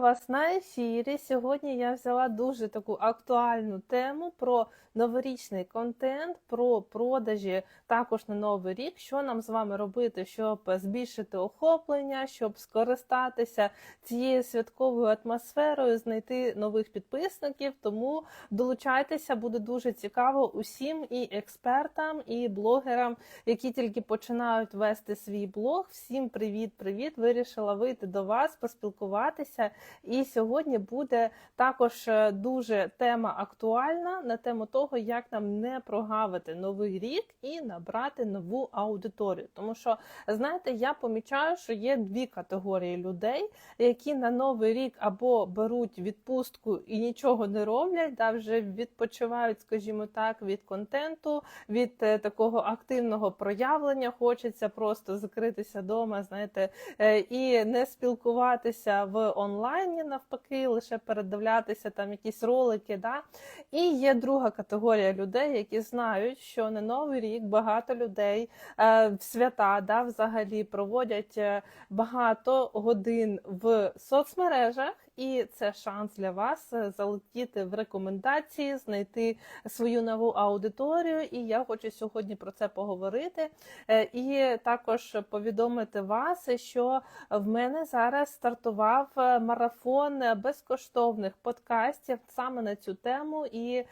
вас на ефірі. Сьогодні я взяла дуже таку актуальну тему про новорічний контент, про продажі також на новий рік. Що нам з вами робити, щоб збільшити охоплення, щоб скористатися цією святковою атмосферою, знайти нових підписників. Тому долучайтеся, буде дуже цікаво усім і експертам, і блогерам, які тільки починають вести свій блог. Всім привіт-привіт! Вирішила вийти до вас, поспілкуватися. І сьогодні буде також е, дуже тема актуальна на тему того, як нам не прогавити новий рік і набрати нову аудиторію. Тому що, знаєте, я помічаю, що є дві категорії людей, які на новий рік або беруть відпустку і нічого не роблять, да, вже відпочивають, скажімо так, від контенту, від е, такого активного проявлення. Хочеться просто закритися вдома, знаєте, е, і не спілкуватися в онлайні, навпаки, лише передивлятися там якісь ролики. Да? І є друга категорія людей, які знають, що на новий рік багато людей е, в свята да, взагалі проводять е, багато годин в соцмережах. І це шанс для вас е, залетіти в рекомендації, знайти свою нову аудиторію. І я хочу сьогодні про це поговорити. Е, І також повідомити вас, що в мене зараз стартував е, марафон безкоштовних подкастів саме на цю тему. І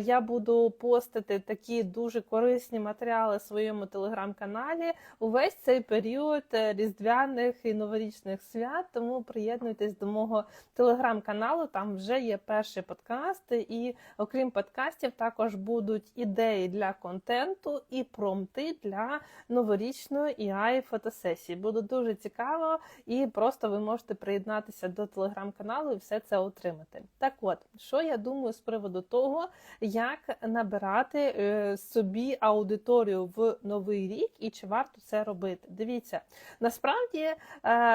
я буду постити такі дуже корисні матеріали в своєму телеграм-каналі увесь цей період різдвяних і новорічних свят. Тому приєднуйтесь до мого телеграм-каналу. Там вже є перші подкасти, і окрім подкастів, також будуть ідеї для контенту і промти для новорічної EI фотосесії. Буде дуже цікаво, і просто ви можете приєднатися до телеграм-каналу і все це отримати. Так, от що я думаю з приводу того, як набирати е, собі аудиторію в новий рік і чи варто це робити. Дивіться, насправді е,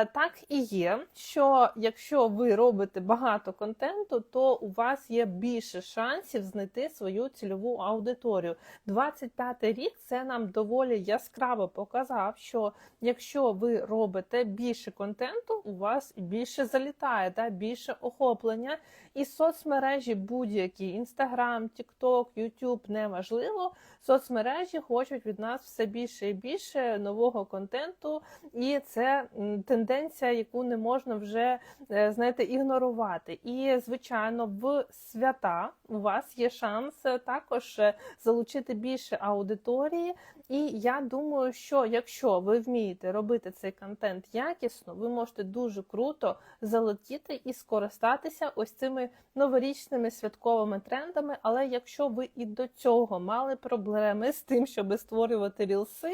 так і є, що якщо ви робите багато контенту, то у вас є більше шансів знайти свою цільову аудиторію. 25 рік це нам доволі яскраво показав, що якщо ви робите більше контенту, у вас більше залітає, да, більше охоплення. І соцмережі будь-які Instagram, TikTok, YouTube, неважливо. Соцмережі хочуть від нас все більше і більше нового контенту, і це тенденція, яку не можна вже е, знаєте, ігнорувати. І звичайно, в свята у вас є шанс е, також е, залучити більше аудиторії. І я думаю, що якщо ви вмієте робити цей контент якісно, ви можете дуже круто залетіти і скористатися ось цими новорічними святковими трендами. Але якщо ви і до цього мали проблеми з тим, щоб створювати рілси,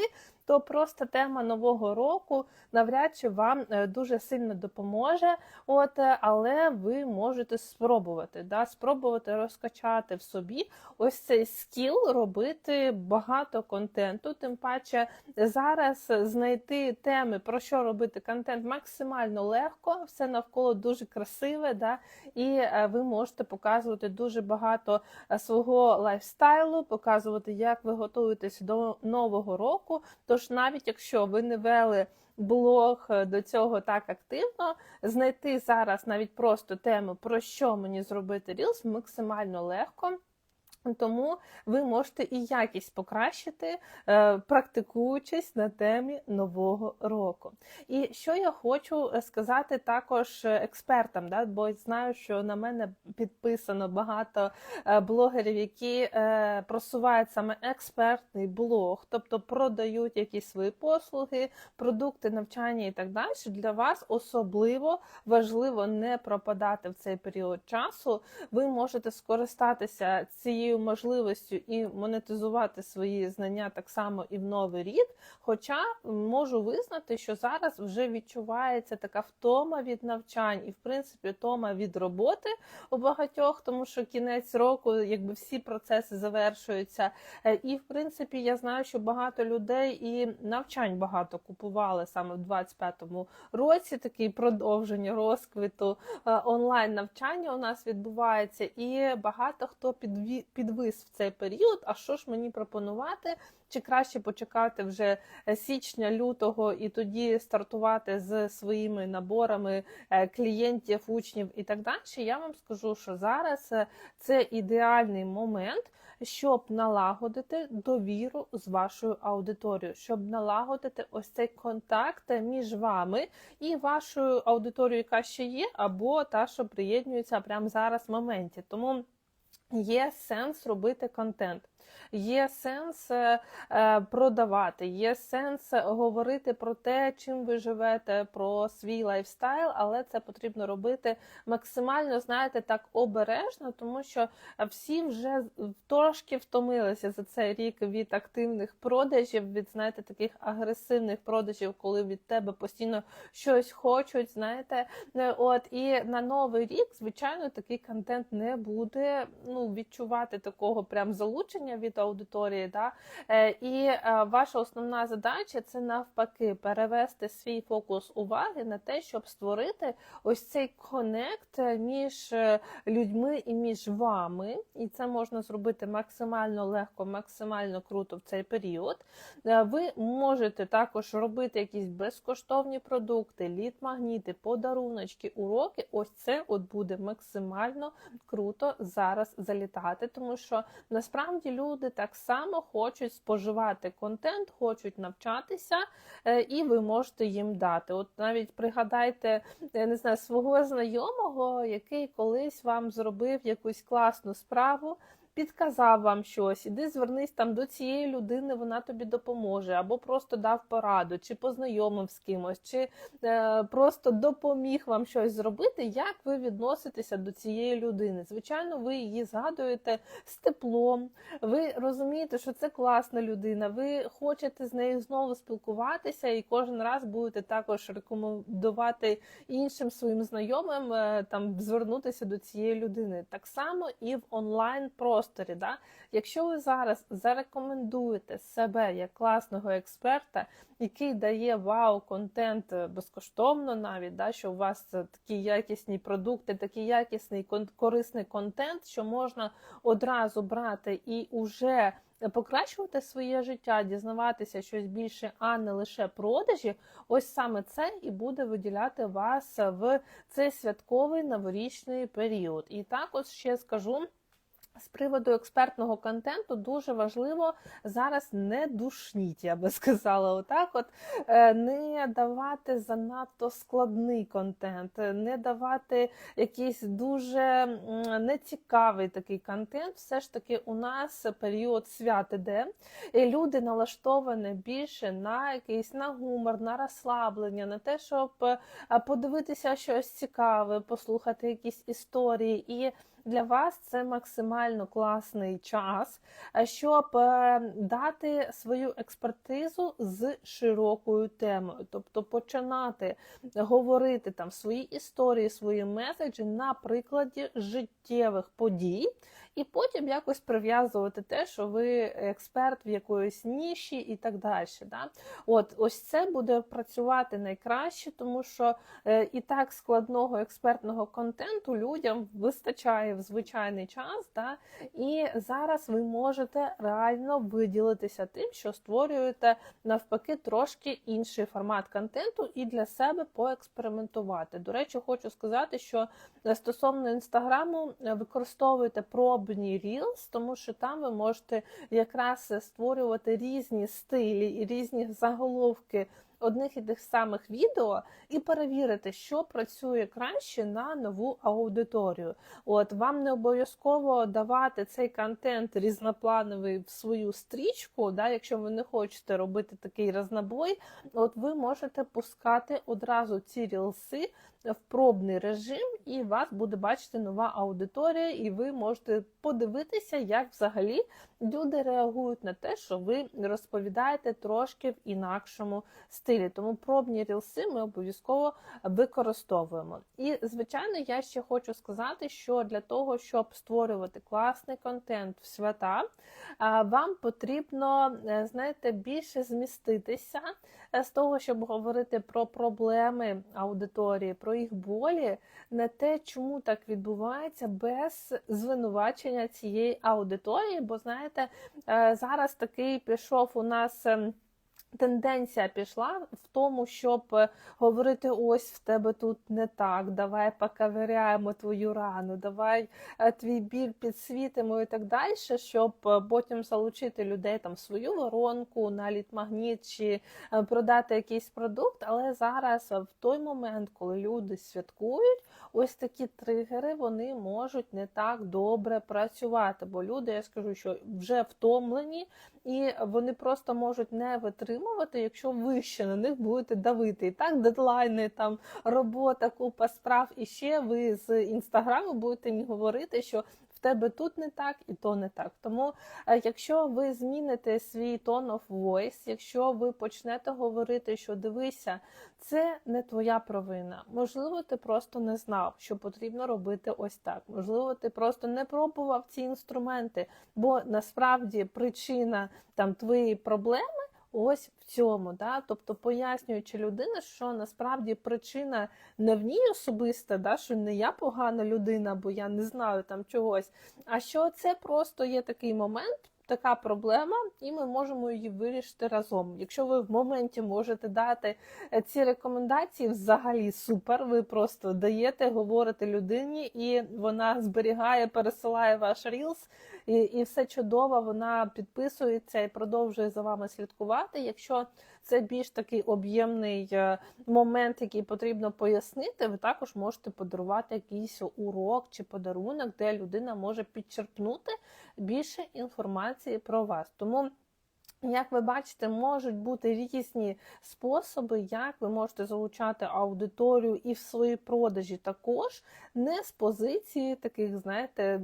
то просто тема нового року навряд чи вам е, дуже сильно допоможе. От, е, але ви можете спробувати, да, спробувати розкачати в собі ось цей скіл, робити багато контенту. Тим паче зараз знайти теми, про що робити контент максимально легко, все навколо дуже красиве, да, і е, ви можете показувати дуже багато свого лайфстайлу, показувати, як ви готуєтесь до нового року. Тож, навіть якщо ви не вели блог е, до цього так активно, знайти зараз навіть просто тему, про що мені зробити Reels, максимально легко. Тому ви можете і якість покращити, е, практикуючись на темі нового року. І що я хочу е, сказати також експертам, да, бо знаю, що на мене підписано багато е, блогерів, які просувають саме експертний блог, тобто продають якісь свої послуги, продукти навчання і так далі. Для вас особливо важливо не пропадати в цей період часу. Ви можете скористатися цією можливістю і монетизувати свої знання так само і в новий рік. Хоча можу визнати, що зараз вже відчувається така втома від навчань і, в принципі, втома від роботи у багатьох, тому що кінець року, якби всі процеси завершуються. Е, І, в принципі, я знаю, що багато людей і навчань багато купували саме в 25-му році. Такі продовження розквіту е, онлайн навчання у нас відбувається, і багато хто підві- підвис в цей період. А що ж мені пропонувати? Чи краще почекати вже е, січня, лютого і тоді стартувати з своїми наборами е, клієнтів, учнів і так далі? Я вам скажу, що зараз е, це ідеальний момент. Щоб налагодити довіру з вашою аудиторією, щоб налагодити ось цей контакт між вами і вашою аудиторією, яка ще є, або та, що приєднується прямо зараз в моменті. Тому є сенс робити контент. Є сенс е, е, продавати, є сенс говорити про те, чим ви живете, про свій лайфстайл, але це потрібно робити максимально, знаєте, так обережно, тому що всі вже трошки втомилися за цей рік від активних продажів, від знаєте, таких агресивних продажів, коли від тебе постійно щось хочуть. Знаєте, Е, от і на новий рік, звичайно, такий контент не буде ну відчувати такого прям залучення від аудиторії. Да? Е, І е, ваша основна задача це навпаки перевести свій фокус уваги на те, щоб створити ось цей конект між е, людьми і між вами. І це можна зробити максимально легко, максимально круто в цей період. Ви можете також робити якісь безкоштовні продукти, лід-магніти, подаруночки, уроки. Ось це от буде максимально круто зараз залітати, тому що насправді люди так само хочуть споживати контент, хочуть навчатися, е, і ви можете їм дати. От навіть пригадайте, я не знаю, свого знайомого, який колись вам зробив якусь класну справу. Підказав вам щось, іди звернись там до цієї людини, вона тобі допоможе, або просто дав пораду, чи познайомив з кимось, чи е, просто допоміг вам щось зробити. Як ви відноситеся до цієї людини? Звичайно, ви її згадуєте з теплом, ви розумієте, що це класна людина, ви хочете з нею знову спілкуватися, і кожен раз будете також рекомендувати іншим своїм знайомим е, там звернутися до цієї людини. Так само і в онлайн просторі. Да? Якщо ви зараз зарекомендуєте себе як класного експерта, який дає вау-контент безкоштовно, навіть да, що у вас такі якісні продукти, такий якісний корисний контент, що можна одразу брати і уже покращувати своє життя, дізнаватися щось більше, а не лише продажі, ось саме це і буде виділяти вас в цей святковий новорічний період. І також ще скажу. З приводу експертного контенту дуже важливо зараз не душніть, я би сказала, отак, от е, не давати занадто складний контент, не давати якийсь дуже нецікавий такий контент. Все ж таки, у нас період свят іде, і люди налаштовані більше на якийсь на гумор, на розслаблення, на те, щоб е, подивитися щось цікаве, послухати якісь історії. і для вас це максимально класний час, е, щоб е, дати свою експертизу з широкою темою, тобто починати говорити там свої історії, свої меседжі на прикладі життєвих подій. І потім якось прив'язувати те, що ви експерт в якоїсь ніші і так далі. Да? От ось це буде працювати найкраще, тому що е, і так складного експертного контенту людям вистачає в звичайний час. Да? І зараз ви можете реально виділитися тим, що створюєте навпаки трошки інший формат контенту і для себе поекспериментувати. До речі, хочу сказати, що стосовно інстаграму використовуйте пробні Reels, тому що там ви можете якраз створювати різні стилі і різні заголовки одних і тих самих відео і перевірити, що працює краще на нову аудиторію. От вам не обов'язково давати цей контент різноплановий в свою стрічку, да, якщо ви не хочете робити такий рознобой, от ви можете пускати одразу ці рілси в пробний режим, і вас буде бачити нова аудиторія, і ви можете подивитися, як взагалі люди реагують на те, що ви розповідаєте трошки в інакшому стилі. Стилі. Тому пробні рілси ми обов'язково використовуємо. І, звичайно, я ще хочу сказати, що для того, щоб створювати класний контент в свята, вам потрібно, е, знаєте, більше зміститися е, з того, щоб говорити про проблеми аудиторії, про їх болі, не те, чому так відбувається, без звинувачення цієї аудиторії. Бо знаєте, е, зараз такий пішов у нас. Тенденція пішла в тому, щоб е, говорити: ось в тебе тут не так, давай покаверяємо твою рану, давай е, твій біль підсвітимо і так далі, щоб е, потім залучити людей там в свою воронку на літмагніт чи продати якийсь продукт. Але зараз, в той момент, коли люди святкують, ось такі тригери вони можуть не так добре працювати. Бо люди, я скажу, що вже втомлені, і вони просто можуть не витримувати, якщо ви ще на них будете давити. І так, дедлайни, там робота, купа справ, і ще ви з інстаграму будете мені говорити, що в тебе тут не так і то не так. Тому, е, якщо ви зміните свій tone of voice, якщо ви почнете говорити, що дивися, це не твоя провина. Можливо, ти просто не знав, що потрібно робити ось так. Можливо, ти просто не пробував ці інструменти, бо насправді причина там твоєї проблеми. Ось в цьому, да? тобто пояснюючи людина, що насправді причина не в ній особиста, да? що не я погана людина, бо я не знаю там чогось, а що це просто є такий момент, така проблема, і ми можемо її вирішити разом. Якщо ви в моменті можете дати е, ці рекомендації, взагалі супер. Ви просто даєте, говорите людині, і вона зберігає, пересилає ваш рілс, і, і все чудово. Вона підписується і продовжує за вами слідкувати. Якщо це більш такий об'ємний е, момент, який потрібно пояснити, ви також можете подарувати якийсь урок чи подарунок, де людина може підчерпнути більше інформації про вас. Тому як ви бачите, можуть бути різні способи, як ви можете залучати аудиторію і в свої продажі також, не з позиції таких, знаєте,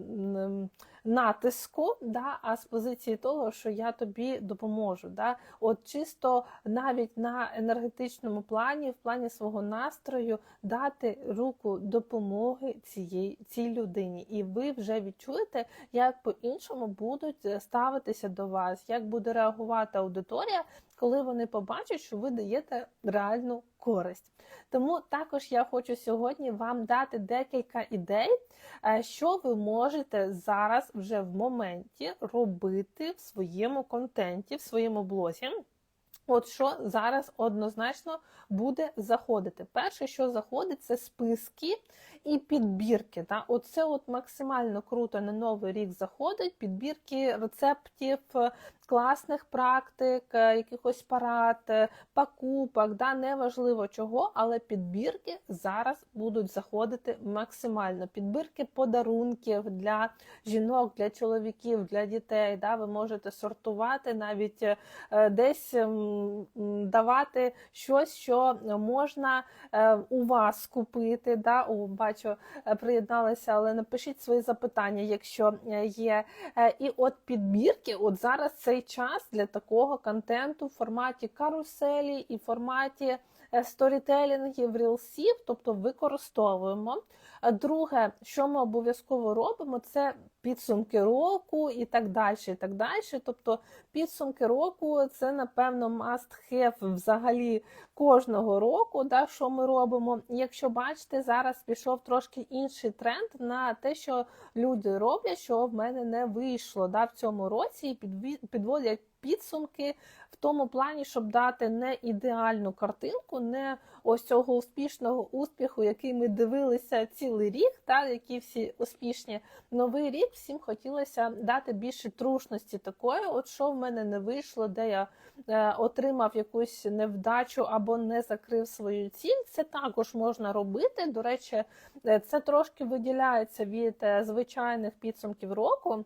натиску, да, а з позиції того, що я тобі допоможу. Да. От чисто навіть на енергетичному плані, в плані свого настрою, дати руку допомоги цієї цій людині, і ви вже відчуєте, як по-іншому будуть е, ставитися до вас, як буде реагувати аудиторія, коли вони побачать, що ви даєте реальну користь. Тому також я хочу сьогодні вам дати декілька ідей, е, що ви можете зараз вже в моменті робити в своєму контенті, в своєму блозі. От що зараз однозначно буде заходити. Перше, що заходить, це списки і підбірки. Да? Оце от максимально круто на новий рік заходить. Підбірки рецептів, е, класних практик, е, якихось парад, е, покупок, да? неважливо чого, але підбірки зараз будуть заходити максимально. Підбірки подарунків для жінок, для чоловіків, для дітей. Да? Ви можете сортувати навіть десь давати щось, що можна у вас купити. Да? Бачу, е, приєдналися, але напишіть свої запитання, якщо е, є. Е, І от підбірки, от зараз цей час для такого контенту в форматі каруселі і в форматі сторітелінгів, рілсів, тобто використовуємо. А Друге, що ми обов'язково робимо, це підсумки року і так далі. і так далі. Тобто підсумки року це, напевно, must have взагалі кожного року, да, що ми робимо. Якщо бачите, зараз пішов трошки інший тренд на те, що люди роблять, що в мене не вийшло да, в цьому році, і підводять підсумки в тому плані, щоб дати не ідеальну картинку, не ось цього успішного успіху, який ми дивилися цілий рік, та які всі успішні. Новий рік всім хотілося дати більше трушності такої, от що в мене не вийшло, де я е, отримав якусь невдачу або не закрив свою ціль. Це також можна робити. До речі, е, це трошки виділяється від е, звичайних підсумків року.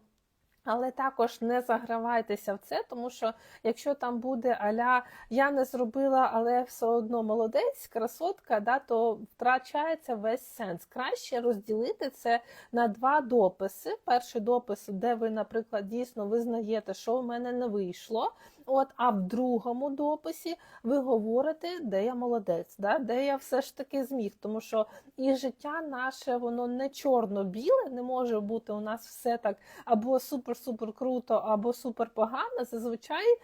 Але також не загравайтеся в це, тому що якщо там буде аля я не зробила, але все одно молодець, красотка, да, то втрачається весь сенс. Краще розділити це на два дописи. Перший допис, де ви, наприклад, дійсно визнаєте, що в мене не вийшло. От, а в другому дописі ви говорите, де я молодець, да? де я все ж таки зміг. Тому що і життя наше, воно не чорно-біле, не може бути у нас все так або супер-супер круто, або супер погано. Зазвичай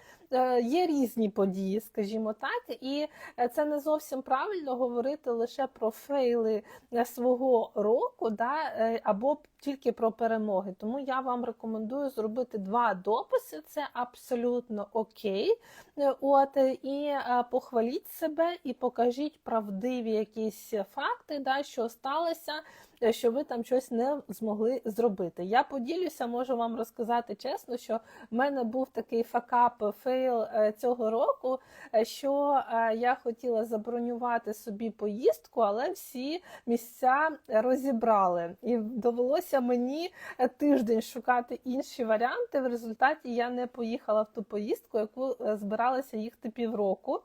є різні події, скажімо так, і е, це не зовсім правильно говорити лише про фейли е, свого року, да, е, або тільки про перемоги. Тому я вам рекомендую зробити два дописи. Це абсолютно окей. Е, От е, і е, похваліть себе, і покажіть правдиві якісь факти, да, що сталося. Е, Що ви там щось не змогли зробити. Я поділюся, можу вам розказати чесно, що в мене був такий факап фейл е, цього року, е, що я хотіла забронювати собі поїздку, але всі місця розібрали. І довелося мені тиждень шукати інші варіанти. В результаті я не поїхала в ту поїздку, яку збиралася їхати півроку.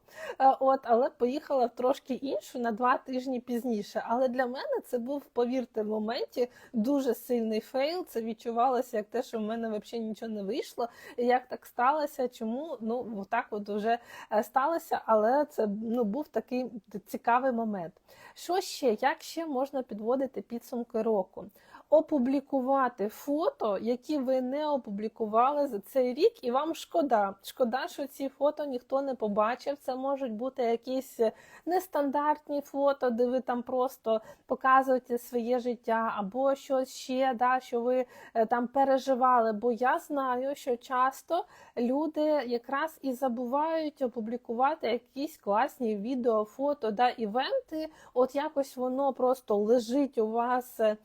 От, але поїхала в трошки іншу на два тижні пізніше. Але для мене це був, повірте, в моменті дуже сильний фейл. Це відчувалося як те, що в мене взагалі нічого не вийшло. Як так сталося? Чому? Ну, так от вже е, сталося, але це ну, був такий цікавий момент. Що ще? Як ще можна підводити підсумки року? Опублікувати фото, які ви не опублікували за цей рік, і вам шкода. Шкода, що ці фото ніхто не побачив. Це можуть бути якісь нестандартні фото, де ви там просто показуєте своє життя, або щось ще, да, що ви е, там переживали. Бо я знаю, що часто люди якраз і забувають опублікувати якісь класні відео, фото, да, івенти. От якось воно просто лежить у вас е,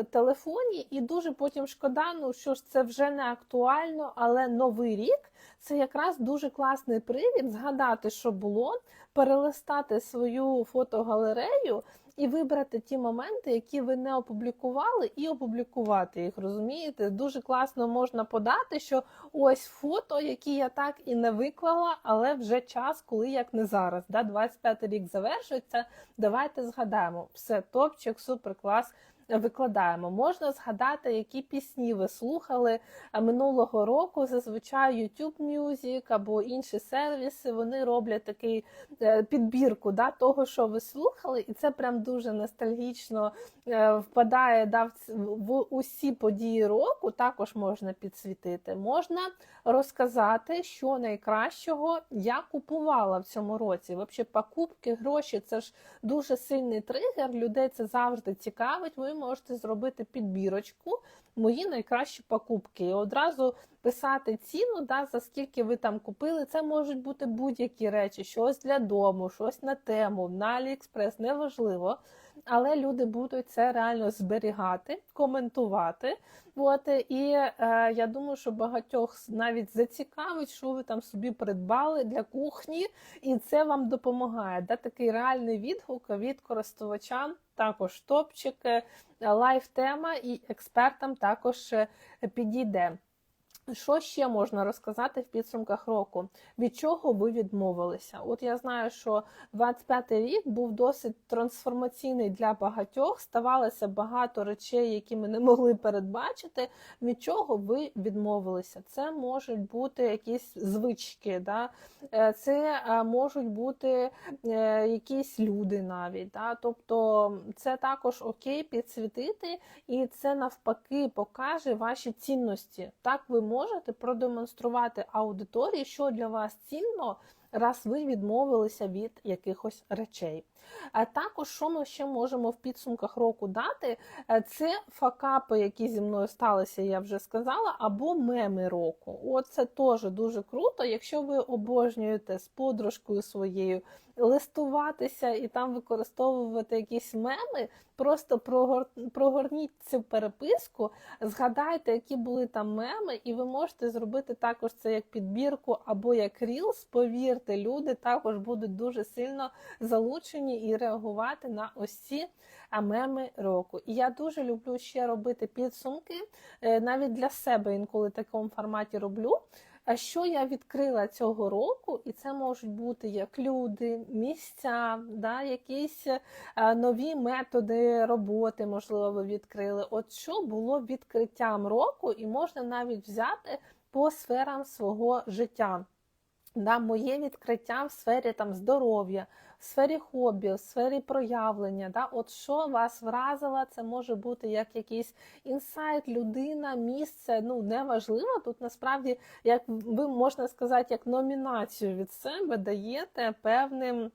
в телефоні, і дуже потім шкода, ну що ж це вже не актуально, але новий рік це якраз дуже класний привід згадати, що було, перелистати свою фотогалерею. І вибрати ті моменти, які ви не опублікували, і опублікувати їх. Розумієте, дуже класно можна подати, що ось фото, які я так і не виклала, але вже час, коли як не зараз. Да? 25 рік завершується. Давайте згадаємо. Все, топчик, супер клас. Викладаємо, можна згадати, які пісні ви слухали минулого року. Зазвичай YouTube Music або інші сервіси вони роблять такий е, підбірку да, того, що ви слухали, і це прям дуже ностальгічно е, впадає да, в усі події року. Також можна підсвітити. Можна розказати, що найкращого я купувала в цьому році. Взагалі, покупки, гроші це ж дуже сильний тригер. Людей це завжди цікавить. Ви можете зробити підбірочку. Мої найкращі покупки. І одразу писати ціну, да, за скільки ви там купили. Це можуть бути будь-які речі, щось для дому, щось на тему, на Аліекспрес, неважливо. Але люди будуть це реально зберігати, коментувати. От, і е, я думаю, що багатьох навіть зацікавить, що ви там собі придбали для кухні, і це вам допомагає. Да, Такий реальний відгук від користувача, також топчик, лайф тема і експертам також підійде. Що ще можна розказати в підсумках року? Від чого ви відмовилися? От я знаю, що 25-й рік був досить трансформаційний для багатьох. Ставалося багато речей, які ми не могли передбачити. Від чого ви відмовилися? Це можуть бути якісь звички, да? це можуть бути якісь люди навіть. Да? Тобто це також окей підсвітити, і це навпаки покаже ваші цінності. Так ви можете продемонструвати аудиторії, що для вас цінно, раз ви відмовилися від якихось речей. А також, що ми ще можемо в підсумках року дати, це факапи, які зі мною сталися, я вже сказала, або меми року. От це теж дуже круто, якщо ви обожнюєте з подружкою своєю листуватися і там використовувати якісь меми, просто прогор... прогорніть цю переписку, згадайте, які були там меми, і ви можете зробити також це як підбірку або як рілс. Повірте, люди також будуть дуже сильно залучені і реагувати на ось меми року. І я дуже люблю ще робити підсумки, навіть для себе інколи в такому форматі роблю. А що я відкрила цього року, і це можуть бути як люди, місця, да, якісь нові методи роботи, можливо, ви відкрили. От що було відкриттям року, і можна навіть взяти по сферам свого життя. Да, моє відкриття в сфері там здоров'я, в сфері хобі, в сфері проявлення. Да, От що вас вразило, це може бути як якийсь інсайт, людина, місце. Ну неважливо. Тут насправді, як ви можна сказати, як номінацію від себе даєте певним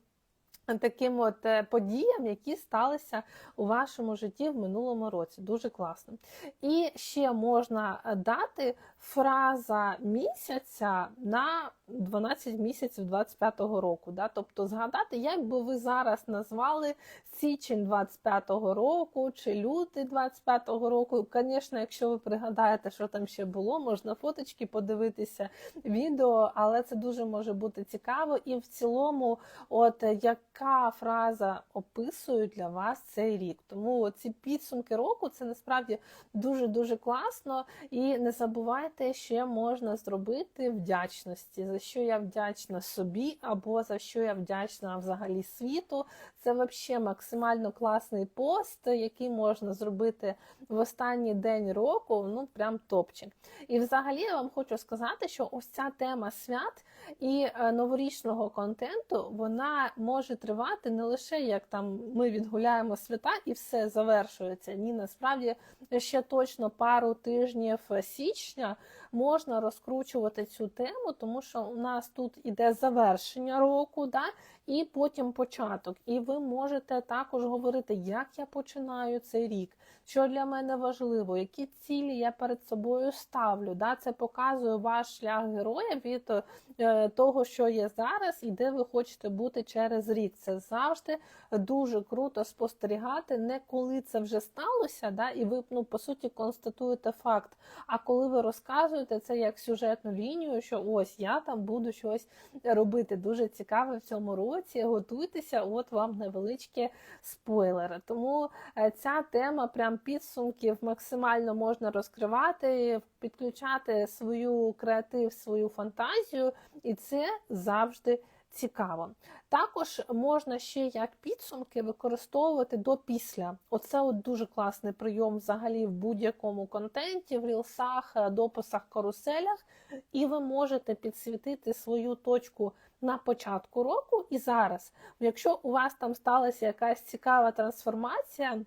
таким от е, подіям, які сталися у вашому житті в минулому році. Дуже класно. І ще можна е, дати фраза місяця на 12 місяців 25-го року. Да? Тобто згадати, як би ви зараз назвали січень 25-го року чи лютий 25-го року. Звісно, якщо ви пригадаєте, що там ще було, можна фоточки подивитися, відео, але це дуже може бути цікаво. І в цілому, от яка фраза описує для вас цей рік. Тому ці підсумки року це насправді дуже-дуже класно. І не забувайте, ще можна зробити вдячності, за що я вдячна собі, або за що я вдячна взагалі світу. Це взагалі максимально класний пост, який можна зробити в останній день року. Ну прям топчик. І взагалі я вам хочу сказати, що ось ця тема свят і е, новорічного контенту вона може тривати не лише як там ми відгуляємо свята і все завершується. Ні, насправді ще точно пару тижнів січня можна розкручувати цю тему, тому що у нас тут іде завершення року, да, і потім початок. І ви можете також говорити, як я починаю цей рік, що для мене важливо, які цілі я перед собою ставлю. Да? Це показує ваш шлях героя від е, того, що є зараз, і де ви хочете бути через рік. Це завжди дуже круто спостерігати, не коли це вже сталося, да? і ви ну, по суті констатуєте факт. А коли ви розказуєте це як сюжетну лінію, що ось я там буду щось робити. Дуже цікаве в цьому році. Готуйтеся, от вам невеличкі спойлери. Тому е, ця тема прям підсумків максимально можна розкривати, підключати свою креатив, свою фантазію, і це завжди цікаво. Також можна ще як підсумки використовувати до після. Оце от дуже класний прийом взагалі в будь-якому контенті, в рілсах, е, дописах, каруселях, і ви можете підсвітити свою точку на початку року і зараз. Якщо у вас там сталася якась цікава трансформація.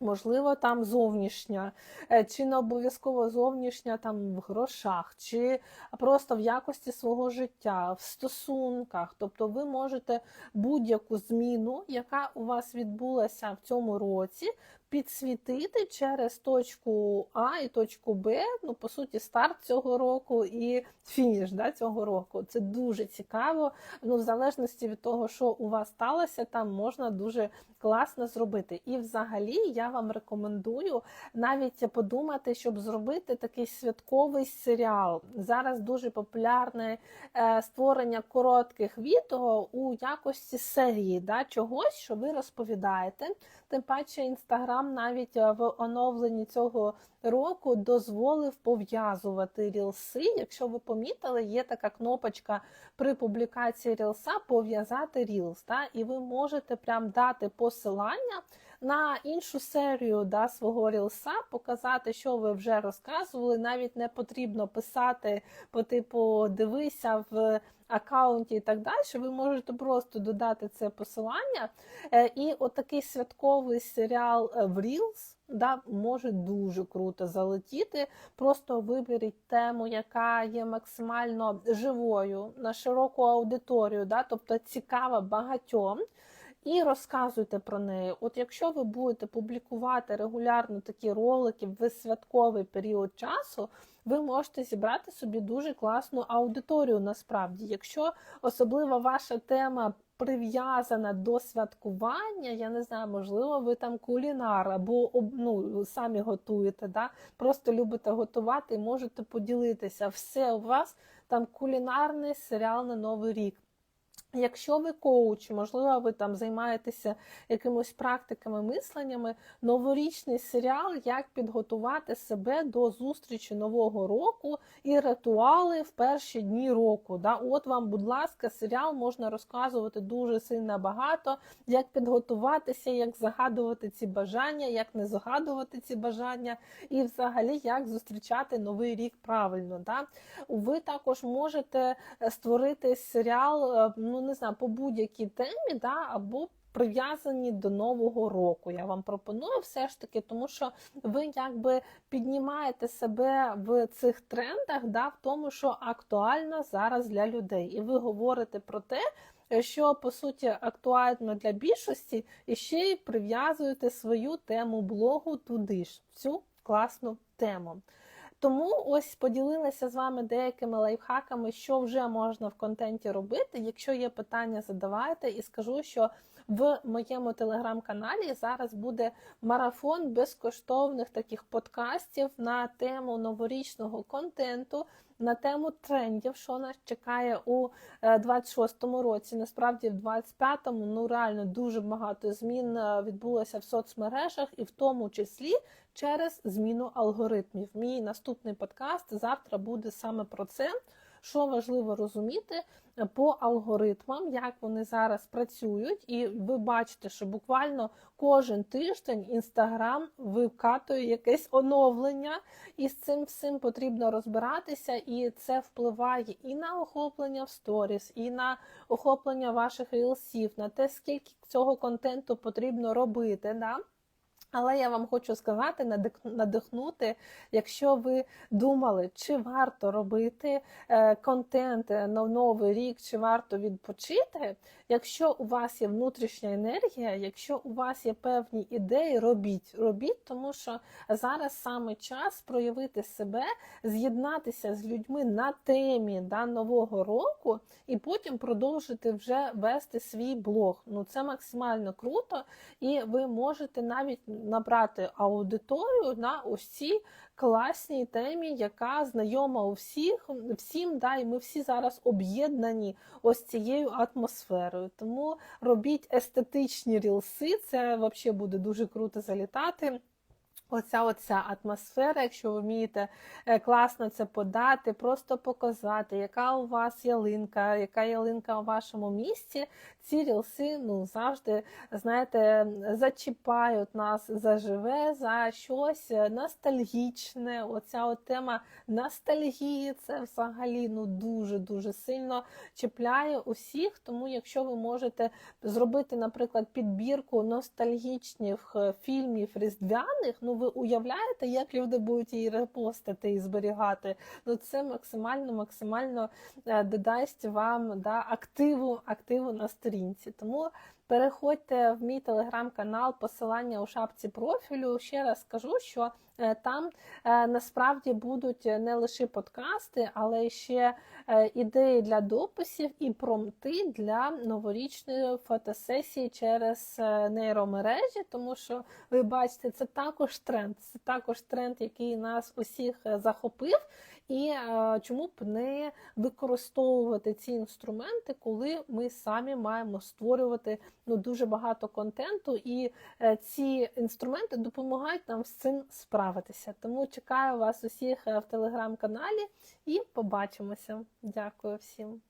Можливо, там зовнішня, е, чи не обов'язково зовнішня там в грошах, чи просто в якості свого життя, в стосунках. Тобто ви можете будь-яку зміну, яка у вас відбулася в цьому році, підсвітити через точку А і точку Б, ну, по суті, старт цього року і фініш да, цього року. Це дуже цікаво. Ну, В залежності від того, що у вас сталося, там можна дуже класно зробити. І взагалі я вам рекомендую навіть подумати, щоб зробити такий святковий серіал. Зараз дуже популярне е, створення коротких відео у якості серії, да, чогось, що ви розповідаєте. Тим паче інстаграм навіть е, в оновленні цього року дозволив пов'язувати рілси. Якщо ви помітили, є така кнопочка при публікації рілса пов'язати рілс. І ви можете прям дати посилання на іншу серію да, свого рілса, показати, що ви вже розказували. Навіть не потрібно писати по типу дивися в аккаунті і так далі. Ви можете просто додати це посилання. Е, і отакий святковий серіал е, в Reels да, може дуже круто залетіти. Просто виберіть тему, яка є максимально живою на широку аудиторію, да, тобто цікава багатьом і розказуйте про неї. От якщо ви будете публікувати регулярно такі ролики в святковий період часу, ви можете зібрати собі дуже класну аудиторію. Насправді, якщо особливо ваша тема. Прив'язана до святкування, я не знаю, можливо, ви там кулінар або ну, самі готуєте, да? просто любите готувати і можете поділитися. Все у вас там кулінарний серіал на Новий рік. Якщо ви коуч, можливо, ви там займаєтеся якимось практиками, мисленнями, новорічний серіал, як підготувати себе до зустрічі нового року і ритуали в перші дні року. Да? От вам, будь ласка, серіал можна розказувати дуже сильно багато, як підготуватися, як загадувати ці бажання, як не загадувати ці бажання, і взагалі як зустрічати новий рік правильно. Да? Ви також можете створити серіал. е, ну не знаю, по будь-якій темі, да, або прив'язані до нового року. Я вам пропоную все ж таки, тому що ви якби піднімаєте себе в цих трендах, да, в тому, що актуально зараз для людей. І ви говорите про те, що по суті актуально для більшості, і ще й прив'язуєте свою тему блогу туди ж, цю класну тему. Тому ось поділилася з вами деякими лайфхаками, що вже можна в контенті робити. Якщо є питання, задавайте і скажу, що в моєму телеграм-каналі зараз буде марафон безкоштовних таких подкастів на тему новорічного контенту. На тему трендів, що нас чекає у 26-му році. Насправді, в 25-му ну реально дуже багато змін е, відбулося в соцмережах, і в тому числі через зміну алгоритмів. Мій наступний подкаст завтра буде саме про це. Що важливо розуміти по алгоритмам, як вони зараз працюють, і ви бачите, що буквально кожен тиждень інстаграм викатує якесь оновлення, і з цим всім потрібно розбиратися, і це впливає і на охоплення в сторіс, і на охоплення ваших рілсів, на те, скільки цього контенту потрібно робити. Да? Але я вам хочу сказати, надихнути, якщо ви думали, чи варто робити е, контент на новий рік, чи варто відпочити. Якщо у вас є внутрішня енергія, якщо у вас є певні ідеї, робіть, робіть, тому що зараз саме час проявити себе, з'єднатися з людьми на темі да, нового року, і потім продовжити вже вести свій блог. Ну це максимально круто, і ви можете навіть набрати аудиторію на цій класній темі, яка знайома у всіх, всім, да, і ми всі зараз об'єднані ось цією атмосферою. Тому робіть естетичні рілси, це взагалі буде дуже круто залітати. Оця оця атмосфера, якщо ви вмієте е, класно це подати, просто показати, яка у вас ялинка, яка ялинка у вашому місті, ці рілси ну, завжди, знаєте, зачіпають нас заживе за щось ностальгічне. Оця от тема ностальгії це взагалі ну, дуже-дуже сильно чіпляє усіх. Тому, якщо ви можете зробити, наприклад, підбірку ностальгічних е, фільмів різдвяних, ну ви уявляєте, як люди будуть її репостити і зберігати, ну це максимально максимально е, додасть вам да, активу, активу на сторінці. Тому переходьте в мій телеграм-канал, посилання у шапці профілю. Ще раз скажу, що е, там е, насправді будуть не лише подкасти, але ще ідеї для дописів і промти для новорічної фотосесії через нейромережі, тому що ви бачите, це також тренд. Це також тренд, який нас усіх захопив. І е, чому б не використовувати ці інструменти, коли ми самі маємо створювати ну дуже багато контенту, і е, ці інструменти допомагають нам з цим справитися. Тому чекаю вас усіх е, в телеграм-каналі і побачимося. Дякую всім.